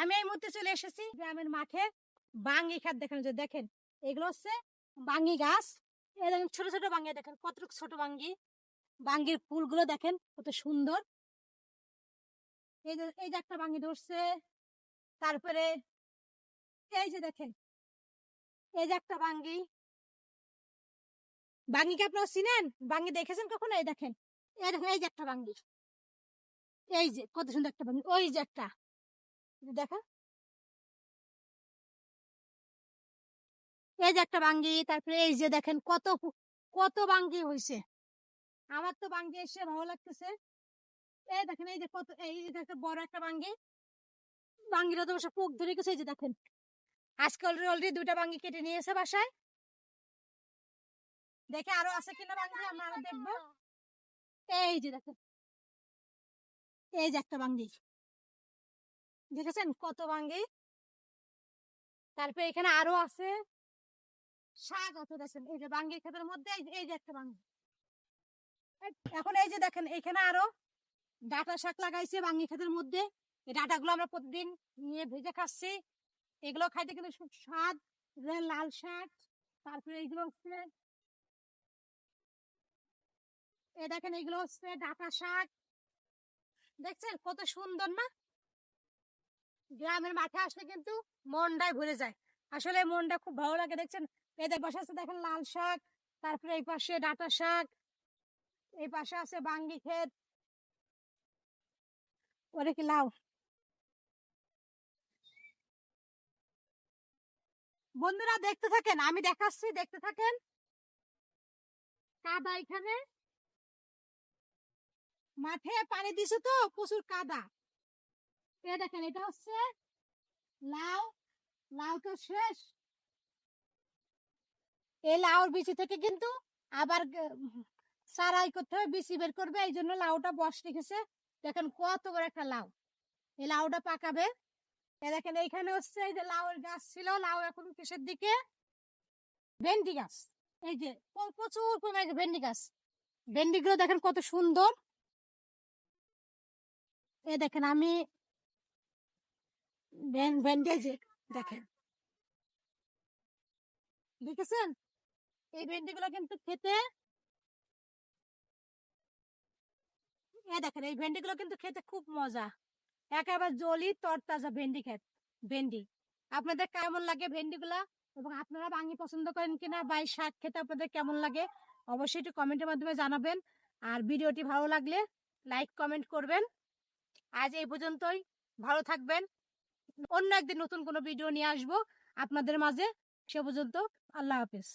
আমি এই মুহূর্তে চলে এসেছি গ্রামের মাঠে বাঙ্গি খাত দেখানো যায় দেখেন, এগুলো হচ্ছে বাঙ্গি গাছ। দেখেন, ছোট ছোট বাঙ্গি, দেখেন, কতটুকু ছোট বাঙ্গি। বাঙ্গির ফুলগুলো দেখেন, কত সুন্দর। এই যে এই যে একটা বাঙ্গি ধরছে, তারপরে এই যে দেখেন, এই যে একটা বাঙ্গি। বাঙ্গিকে আপনারা চিনেন? বাঙ্গি দেখেছেন কখনো? এই দেখেন এই দেখেন, এই যে একটা বাঙ্গি। এই যে, কত সুন্দর একটা বাঙ্গি, ওই যে একটা। যে দেখা? এই যে একটা বাঙ্গি, তারপরে এই যে দেখেন কত কত বাঙ্গি হয়েছে আমার তো বাঙ্গি এসে ভালো লাগতেছে। এই দেখেন, এই যে কত, এই যে একটা বড় একটা বাঙ্গি। বাঙ্গিটা তো অবশ্য পোক ধরে গেছে, এই যে দেখেন। আজকে অলরেডি অলরেডি দুটা বাঙ্গি কেটে নিয়েছে বাসায়। দেখে আরও আছে কিনা বাঙ্গি, আমরা আরও দেখব। এই যে দেখেন। এই যে একটা বাঙ্গি। দেখেছেন কত বাঙ্গি তারপরে এখানে আরও আছে। শাক অত দেখেন। এই যে বাঙ্গির ক্ষেতের মধ্যে, এই যে- একটা বাঙ্গি এখন এই যে দেখেন এখানে আরও ডাটা শাক লাগাইছে বাঙ্গি ক্ষেতের মধ্যে। এই ডাটাগুলো আমরা প্রতিদিন নিয়ে ভেজে খাচ্ছি। এগুলো খাইতে কিন্তু খুব স্বাদ লাল শাক, তারপরে এইগুলো হচ্ছে এ দেখেন এগুলো হচ্ছে ডাটা শাক। দেখছেন কত সুন্দর না? গ্রামের মাঠে আসলে কিন্তু মনটাই ভরে যায়। আসলে মনটা খুব ভালো লাগে, দেখছেন? এদের পাশে আছে দেখেন লাল শাক, তারপরে এই পাশে ডাটা শাক, এই পাশে আছে বাঙ্গি ক্ষেত, ওরে কি লাউ। বন্ধুরা দেখতে থাকেন, আমি দেখাচ্ছি, দেখতে থাকেন। কাদা এখানে। মাঠে পানি দিছে তো? প্রচুর কাদা। এ দেখেন, এটা হচ্ছে লাউ। লাউ তো শেষ। এই লাউর বিচি থেকে কিন্তু আবার সারাই করতে হবে, বিচি বের করবে, এই জন্য লাউটা বস রেখেছে। দেখেন কত একটা লাউ। এই লাউটা পাকাবে। এ দেখেন, এইখানে হচ্ছে এই যে গাছ ছিল, লাউ এখন কিসের দিকে? ভেন্ডি গাছ। এই যে প্রচুর পরিমাণে ভেন্ডি গাছ। ভেন্ডি গুলো দেখেন কত সুন্দর। এই দেখেন, আমি যে দেখেন দেখেছেন এই কিন্তু খেতে দেখেন এই কিন্তু খেতে খুব মজা একেবারে জলি তরতাজা ভেন্ডি খেত ভেন্ডি আপনাদের কেমন লাগে এবং আপনারা বাঙি পছন্দ করেন কিনা বা এই শাক খেতে আপনাদের কেমন লাগে অবশ্যই একটু কমেন্টের মাধ্যমে জানাবেন আর ভিডিওটি ভালো লাগলে লাইক কমেন্ট করবেন আজ এই পর্যন্তই ভালো থাকবেন অন্য একদিন নতুন কোনো ভিডিও নিয়ে আসব। আপনাদের মাঝে সে পর্যন্ত আল্লাহ হাফেজ।